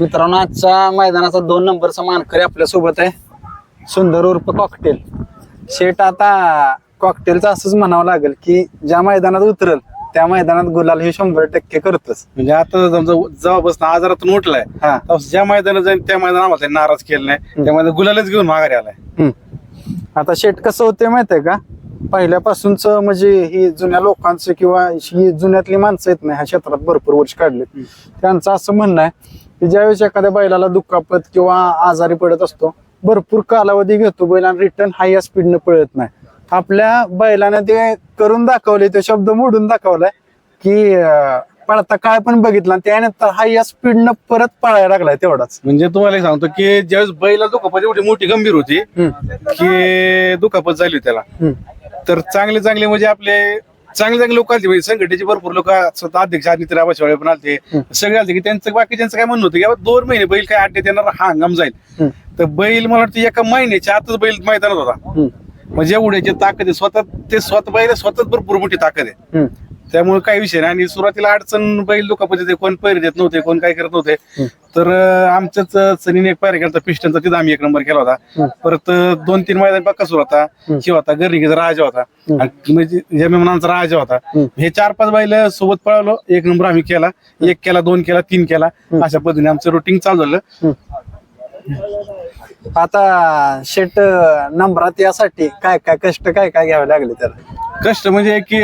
मित्रांनो आजच्या मैदानाचा दोन नंबरचा मानकरी आपल्यासोबत आहे. सुंदर उर्फ कॉकटेल शेट आता कॉकटेलचं असंच म्हणावं लागेल की ज्या मैदानात उतरल त्या मैदानात गुलाल हे शंभर टक्के करतच म्हणजे आता समजा जेव्हापासून आजारातून उठलाय हा. तेव्हा ज्या मैदानात जाईल त्या मैदानात आम्हाला त्यांनी नाराज केलं नाही. त्या मैदानात गुलालच घेऊन माघारी आलाय. आता शेट कसं होते माहितीये का? पहिल्यापासूनच म्हणजे ही जुन्या लोकांचं किंवा ही जुन्यातली माणसं आहेत ना ह्या क्षेत्रात भरपूर वर्ष काढले त्यांचं असं म्हणणं आहे की ज्यावेळेस एखाद्या बैलाला दुखापत किंवा आजारी पडत असतो भरपूर कालावधी घेतो बैल आणि रिटर्न हाय या स्पीडनं पळत नाही. आपल्या बैलाने ते करून दाखवले तो शब्द मोडून दाखवलाय की पळता काय पण बघितला त्यानंतर हाय या स्पीडनं परत पळायला लागलाय तेवढाच. म्हणजे तुम्हाला एक सांगतो की ज्यावेळेस बैला दुखापत एवढी मोठी गंभीर होती की दुखापत झाली होती त्याला तर चांगले चांगले म्हणजे आपले चांगले चांगले लोक आलते म्हणजे संघटनेचे भरपूर लोक स्वतः अध्यक्ष आदित्य राबाशिवाळे पण आलते. सगळे आलते की त्यांचं बाकीच्यांचं काय म्हणणं होतं की बाबा दोन महिने बैल काय अड्ड्यात येणार हा हंगाम जाईल. तर बैल मला वाटतं एका महिन्याच्या आतच बैल मैदानात होता. म्हणजे एवढ्याची ताकद आहे स्वतः ते स्वतः बैल स्वतःच भरपूर मोठी ताकद आहे. त्यामुळे काही विषय नाही. आणि सुरुवातीला अडचण बैल दुखापत कोण पैर देत नव्हते कोण काय करत नव्हते. तर अं, आमच्याच सनीने एक पायऱ्या केला होता. पिस्टनचा तिथं आम्ही एक नंबर केला होता. परत अं, दोन तीन मैदान बक्कासूर होता. शिव होता गर्णिकेचा राजा होता. आणि म्हणजे राजा होता. हे. चार पाच बैल सोबत पळालो. एक नंबर आम्ही केला. एक केला दोन केला तीन केला. अशा पद्धतीने आमचं रुटीन चालू झालं. आता शेट नंबरात यासाठी काय काय कष्ट काय काय घ्यावे लागले त्याला? कष्ट म्हणजे की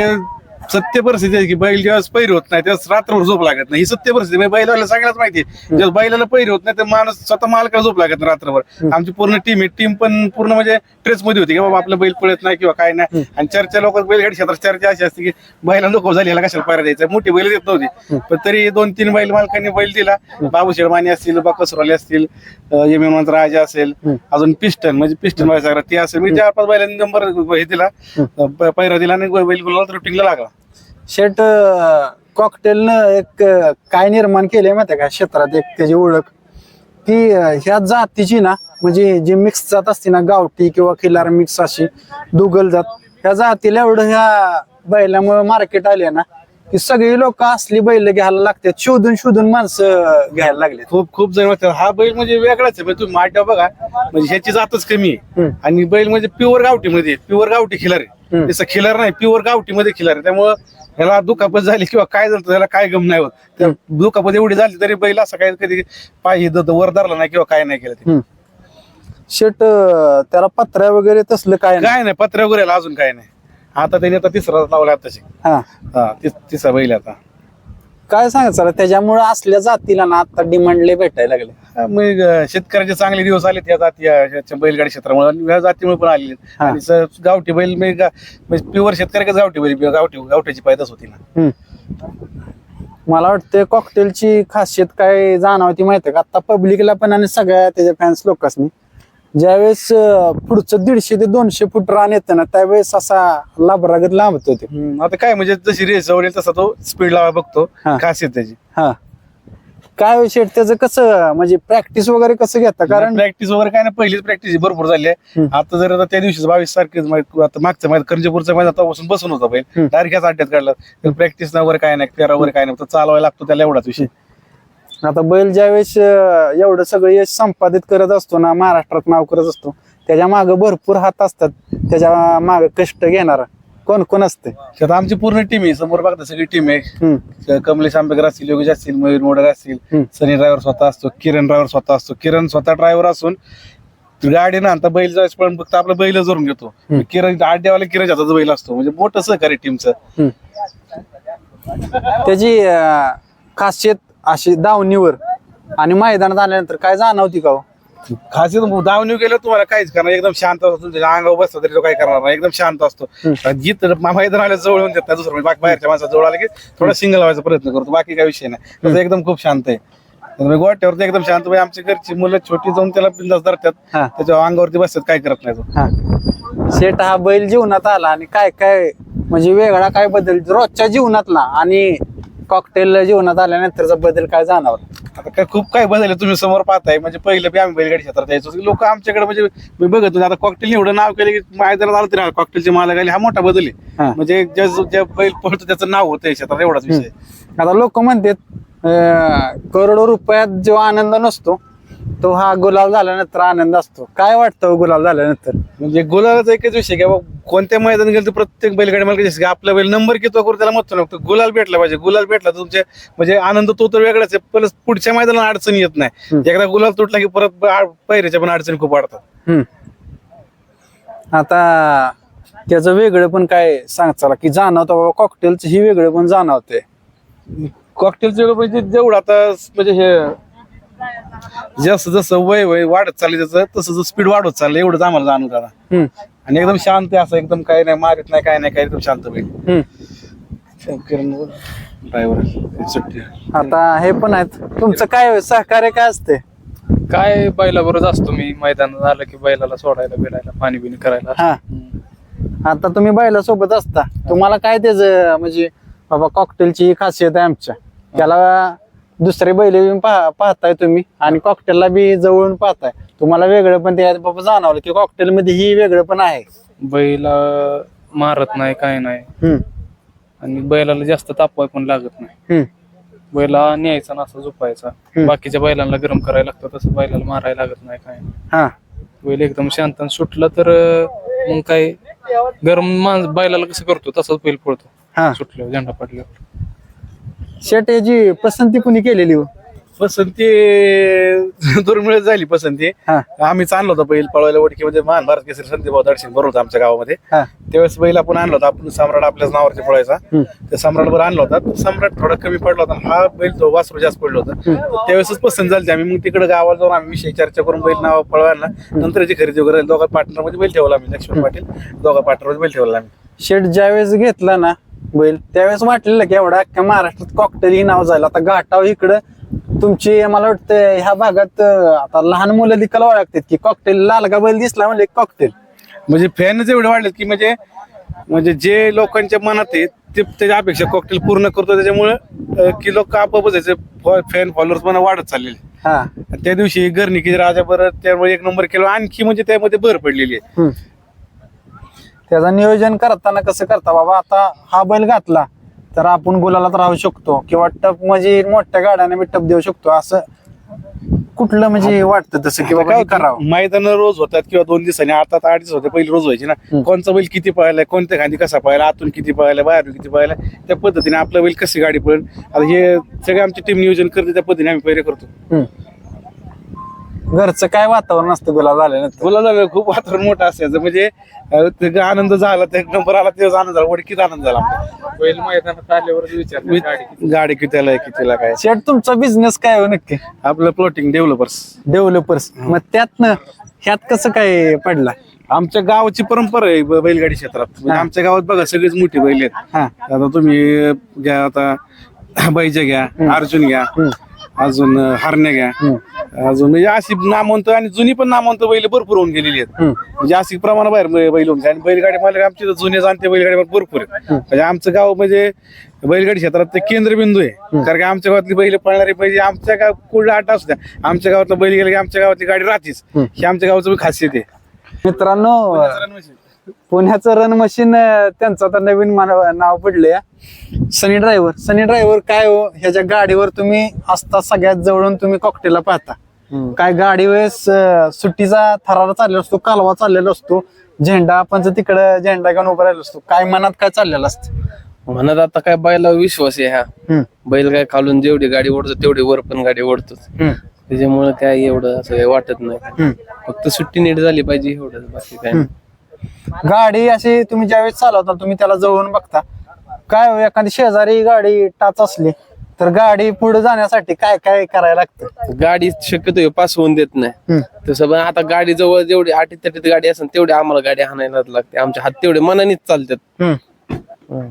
सत्य परिस्थिती आहे की बैल जेव्हा पैर होत नाही तेव्हा रात्रभर झोप लागत नाही. ही सत्य परिस्थिती म्हणजे बैलाला सगळ्याच माहिती आहे. जेव्हा बैलाला पैर होत नाही तर माणूस स्वतः मालकाला झोप लागत नाही रात्रभर. आमची पूर्ण टीम आहे. टीम पण पूर्ण म्हणजे ट्रेस मध्ये होती की बाबा आपलं बैल पळत नाही किंवा काय नाही. आणि चर्चा लोक बैलगाडी क्षेत्रात चर्चा अशी असते की बैला लोक झाली याला कशाला पायरा द्यायचा? मोठी बैल देत नव्हती. पण तरी दोन तीन बैल मालकांनी बैल दिला. बाबू शेडमानी असतील बाकसरवाले असतील एम एम राजा असेल अजून पिस्टन म्हणजे पिस्टन व्हायचा ते असेल. मी चार पाच बैलांनी नंबर हे दिला पैरा दिला आणि बैल गुलाला रुटीनला लागला. शेट कॉकटेलनं एक काय निर्माण केलंय माहिती का? क्षेत्रात एक त्याची ओळख. की ह्या जातीची ना म्हणजे जी मिक्स जात असते ना गावठी किंवा खिलार मिक्स अशी दुगल जात ह्या जातीला एवढं ह्या बैलामुळे मार्केट आले ना की सगळी लोक असली बैल घ्यायला लागतात. शोधून शोधून माणसं घ्यायला लागले खूप खूप जण म्हणतात हा बैल म्हणजे वेगळाच आहे म्हणजे तुम्ही माट्या बघा म्हणजे ह्याची जातच कमी आहे. आणि बैल म्हणजे प्युअर गावठी मध्ये प्युअर गावठी खिलार आहे तसं खिलार नाही प्युअर गावठी मध्ये खिलार आहे. त्यामुळं ह्याला दुखापत झाली किंवा काय झालं त्याला काय गम नाही होत. दुखापत एवढी झाली तरी बैल असं काय कधी पाय वर धरला नाही किंवा काय नाही केलं ते. शेट अं, त्याला पत्र्या वगैरे तसलं काय नाही? काय नाही पत्र्या वगैरे अजून काय नाही. आता त्याने आता तिसरा लावला आताशी. हा. हा ति- तिसरा बैल आहे आता. काय सांगायचं त्याच्यामुळे असल्या जातीला ना आता डिमांड लय भेटायला लागले. मग शेतकऱ्याचे चांगले दिवस आले त्या जाती बैलगाडी क्षेत्रामुळे आणि या जातीमुळे पण आलेले आहेत. हा. आणि स- गावठी बैल म्हणजे प्युअर शेतकऱ्याच गावठी बैल गावठी गावठ्याची पैदास होती ना. मला वाटतं कॉकटेलची खासियत काय जाणवती माहितीये का? आता पब्लिकला पण आणि सगळ्या त्याच्या फॅन्स लोकांनी ज्यावेळेस पुढचं दीडशे ते दोनशे फूट रान येतं ना त्यावेळेस असा लाभरागत लांबत होते हम्म, आता काय म्हणजे जशी रेस जवळ येईल तसा तो स्पीड लावा बघतो हा. खासियत त्याची. हा. काय शेट त्याचं कसं म्हणजे प्रॅक्टिस वगैरे कसं घेता? कारण प्रॅक्टिस वगैरे काय ना पहिलीच प्रॅक्टिस भरपूर झाली आहे. हम्म. आता आता जर आता त्या दिवशी बावीस तारखेच आता मागचं मैदान करंजपूरचं मैदान तेव्हापासून बसून होता बैल हम्म. डायरेक्ट ह्याच अड्ड्यात काढला. तर प्रॅक्टिस वगैरे काय नाही फेरा वगैरे काय नाही फक्त चालवायला लागतो त्याला एवढाच विषय. आता बैल ज्यावेळेस एवढं सगळं यश संपादित करत असतो ना महाराष्ट्रात नाव करत असतो त्याच्यामागे भरपूर हात असतात त्याच्यामागे कष्ट घेणारा कोण कोण असते आमची पूर्ण टीम आहे समोर बघता सगळी टीम आहे. कमलेश आंबेकर असतील योगेश असतील मयूर मोडक असतील. सनी ड्रायव्हर स्वतः असतो किरण ड्रायव्हर स्वतः असतो. किरण स्वतः ड्रायव्हर असून गाडी ना आता बैल जायचं पण फक्त आपलं बैल जोरून घेतो. किरण आड्यावाला किरण हाताचा बैल असतो म्हणजे मोठं सहकारी टीमचं त्याची खासियत अशी दावणीवर आणि मैदानात आल्यानंतर काय जाणवती का हो? खासियत धावणी गेलं तुम्हाला काहीच करणार एकदम शांत असतो त्याच्या अंगावर बसतो तरी तो काय करणार नाही एकदम शांत असतो. जित मैदान आल्या जवळ येऊन देतात दुसरं म्हणजे बाकी बाहेरच्या माणसा जवळ आले की थोडा सिंगल व्हायचा प्रयत्न करतो बाकी काही विषय नाही. तसं एकदम खूप शांत आहे. गोट्यावरती एकदम शांत म्हणजे आमची घरची मुलं छोटी जाऊन त्याला बिंदास धरतात हा. त्याच्या अंगावरती बसतात काय करत नाही तो. हा. शेट हा बैल जीवनात आला आणि काय काय म्हणजे वेगळा काय बदल? रोजच्या जीवनातला आणि कॉकटेल जीवनात आल्यानंतरचा बदल काय जाणवला? आता काय खूप काय बदल तुम्ही समोर पाहताय. म्हणजे पहिलं बी आम्ही बैलगाडी क्षेत्रात यायचो. लोक आमच्याकडे म्हणजे मी बघत होते आता कॉकटेल एवढं नाव केलं की मैदानात आलं तरी कॉकटेलचे मालक आले. हा मोठा बदल हा. आहे म्हणजे ज्या ज्या बैल पळतो त्याचं नाव होतं या क्षेत्रात एवढाच विषय आता लोक म्हणतात अं, करोडो रुपयात जो आनंद नसतो तो हा गुलाल झाल्यानंतर आनंद असतो. काय वाटतं हो गुलाल झाल्यानंतर? म्हणजे गुलालाचा एकच विषय की बाबा कोणत्या मैदान गेलं तर प्रत्येक बैलगाडी मला की आपला बैल नंबर किती करू त्याला मत लागतो गुलाल भेटला पाहिजे. गुलाल भेटला तर तुमचे म्हणजे आनंद तो तर वेगळाच आहे. प्लस पुढच्या मैदानाला अडचणी येत नाही. एकदा गुलाल तुटला की परत पैऱ्याच्या पण अडचणी खूप वाढतात. हम्म. आता त्याचं वेगळं पण काय सांग चला की जाणवतं बाबा कॉकटेलचं ही वेगळं पण जाणवते कॉकटेलचं म्हणजे जेवढं आता म्हणजे हे जसं जसं वय वय वाढत चाललं त्याचं तसं जसं स्पीड वाढत चाललं एवढंच आम्हाला जाणून आता आणि एकदम शांत आहे असं एकदम काही नाही मारित नाही काय नाही काय एकदम शांत बैल. ड्रायव्हर सुट्टी आता हे पण आहेत. तुमचं काय सहकार्य काय असते? काय बैलाबरोबर असतो मी. मैदानात आलं की बैलाला सोडायला बिडायला पाणी बिणी करायला हा. आता तुम्ही बैला सोबत असता. तुम्हाला काय त्याच म्हणजे बाबा कॉकटेलची खासियत आहे आमच्या. त्याला दुसरे बैल येऊन पाह- पाहताय तुम्ही. आणि कॉकटेलला बी जवळून पाहताय. तुम्हाला वेगळं पण ते बाबा जाणवलं की कॉकटेल मध्ये ही वेगळं पण आहे. बैला मारत नाही काय नाही. हम्म, आणि बैलाला जास्त तापवाय पण लागत नाही. हम्म, बैला न्यायचा ना असं झोपायचा. बाकीच्या बैलांना गरम करायला लागतं तसं बैलाला मारायला लागत नाही काय नाही. हा. बैल एकदम शांत आणि सुटलं तर अं, मग काय गरम माणस बैलाला कसं करतो तसंच बैल पळतो. हा. सुटल्यावर झेंडा पडल्यावर. शेट याची पसंती कुणी केलेली हो? पसंती दुर्मिळ झाली पसंती. हा. आम्हीच आणलो होता बैल पळवायला ओळखीमध्ये महान भारत केसरी संदीप दर्शन बरोबर होतं आमच्या गावामध्ये. हा. त्यावेळेस बैल आपण आणला होता आपण सम्राट आपल्याच नावावरती पळायचा. त्या सम्राट वर आणला होता. तो सम्राट थोडा कमी पडला होता हा बैल तो वासरू जास्त पडलं होतं. त्यावेळेसच पसंत झाली आम्ही मग तिकडे गावाला जाऊन आम्ही विषय चर्चा करून बैल नाव पळवायला नंतर याची खरेदी वगैरे दोघा पार्टनरमध्ये बैल ठेवला आम्ही. लक्ष्मण पाटील दोघा पार्टनरमध्ये बैल ठेवला आम्ही. शेट ज्यावेळेस घेतला ना बैल. त्यावेळेस वाटलेलं की एवढा अख्ख्या महाराष्ट्रात कॉकटेल ही नाव जाईल आता घाटाव इकडं तुमची मला वाटतं ह्या भागात आता लहान मुलं देखील ओळखतात की कॉकटेल लालगा बैल दिसला म्हणजे कॉकटेल म्हणजे फॅनच एवढे वाढलेत की म्हणजे म्हणजे जे लोकांच्या मनात आहे ते त्याच्या अपेक्षा कॉकटेल पूर्ण करतो. त्याच्यामुळे की लोक आपोआपच फॅन फॉलोअर्स पण वाढत चाललेले हा. त्या दिवशी गर्निकी राजा बरं त्यामुळे एक नंबर केला. आणखी म्हणजे त्यामध्ये भर पडलेली आहे. त्याचं नियोजन करताना कसं करता? बाबा आता हा बैल घातला तर आपण गुलालात राहू शकतो किंवा टप म्हणजे मोठ्या गाड्याने बी टप देऊ शकतो असं कुठलं म्हणजे वाटतं तसं की बाबा हे करावं? मैदान रोज होतात किंवा दोन दिवसांनी आता तर आठ दिवस होते पहिली रोज व्हायची ना. कोणचा बैल किती पळायला कोणत्या खांदी कसा पळायला आतून किती पळायला बाहेरून किती पळायला त्या पद्धतीने आपला बैल कशी गाडी पळेल. आता हे सगळे आमची टीम नियोजन करते त्या पद्धतीने आम्ही पहिले करतो. घरचं काय वातावरण असतं गुलाल झाल्यानंतर? बोला झालं खूप वातावरण मोठं असायचं. म्हणजे अं, ते आनंद झाला त्या नंबर आला तेव्हाच आनंद झाला वडकीत आनंद झाला आमचा. बैल मैदानात आल्यावरच विचार गाडी गाडी कितीला आहे कितीला काय? शेट तुमचा बिझनेस काय हो नक्की? आपलं प्लॉटिंग डेव्हलपर्स डेव्हलपर्स मग त्यातनं ह्यात कसं काय पडला? आमच्या गावाची परंपरा आहे ब- बैलगाडी क्षेत्रात. म्हणजे आमच्या गावात बघा सगळेच मोठी बैल आहेत. हा. आता तुम्ही घ्या आता बैजा घ्या अर्जुन घ्या अजून हरण्या घ्या. अजून म्हणजे अशी नामवंत आणि जुनी पण नामवंत बैल भरपूर होऊन गेलेली आहेत. म्हणजे अशी प्रमाण बाहेर बैल होऊन गेले. आणि बैलगाडी मालक आमचे जुने जाणते बैलगाडी मालक भरपूर आहेत. म्हणजे आमचं गाव म्हणजे बैलगाडी क्षेत्रात ते केंद्रबिंदू आहे. कारण की आमच्या गावातली बैल पळणारी पाहिजे आमच्या गाव कुठला आठ असू द्या. आमच्या गावातला बैल गेला की आमच्या गावातली गाडी राहतीच. ही. आमच्या गावाचं बी खासियत आहे. मित्रांनो. पुण्याचं रन मशीन त्यांचं आता नवीन नाव पडले सनी ड्रायव्हर सनी ड्रायव्हर काय हो? ह्याच्या गाडीवर तुम्ही असता सगळ्यात जवळून तुम्ही कॉकटेलला पाहता. काय गाडी वेळेस सुट्टीचा थरारा चाललेला असतो कालवा चाललेला असतो झेंडा आपण तिकडं झेंडा घेऊन उभा राहिलो असतो. काय मनात काय चाललेलं असतं? म्हणत आता काय बैला विश्वास आहे हा. बैल काय खालून जेवढी गाडी ओढतो तेवढी वर पण गाडी हम्म, त्याच्यामुळे काय एवढं असं वाटत नाही. फक्त सुट्टी नीट झाली पाहिजे एवढंच बाकी काय. गाडी अशी तुम्ही ज्यावेळेस चालवता तुम्ही त्याला जवळून बघता. काय हो, एखादी शेजारी गाडी टाच असली तर गाडी पुढे जाण्यासाठी काय काय करायला लागतं? गाडी शक्यतो पास होऊन देत नाही. तसं पण आता गाडी जवळ जेवढी आटीत तटीत गाडी असेल तेवढी आम्हाला गाडी हाणायला लागते. आमच्या हात तेवढे मनानेच चालतात. हम्म.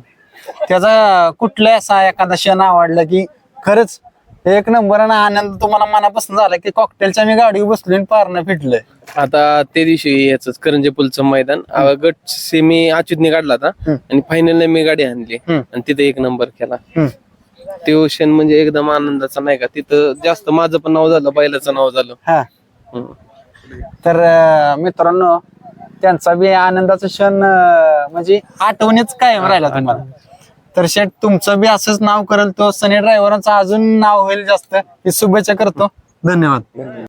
त्याचा कुठला असा एखादा क्षण आवडला की खरंच एक नंबर आणि आनंद तुम्हाला मनापासून झाला की कॉकटेलच्या मी गाडीवर बसलो आणि पारणं फिटलंय. आता ते दिवशी याच करंजे पुलचं मैदान. अं, गट सेमी अच्युतने काढला होता. आणि फायनल मी गाडी आणली. आणि तिथे एक नंबर केला. हम्म. ते क्षण म्हणजे एकदम आनंदाचा नाही का? तिथं जास्त माझं पण नाव झालं बैलाचं नाव झालं. हा. हम्म. तर अं, मित्रांनो त्यांचा बी आनंदाचा क्षण अं, म्हणजे आठवणीच कायम राहिला तुम्हाला. तर शेठ तुमचं बी असंच नाव करेल तो सनी ड्रायव्हरांचं अजून नाव होईल जास्त. ही शुभेच्छा करतो. धन्यवाद.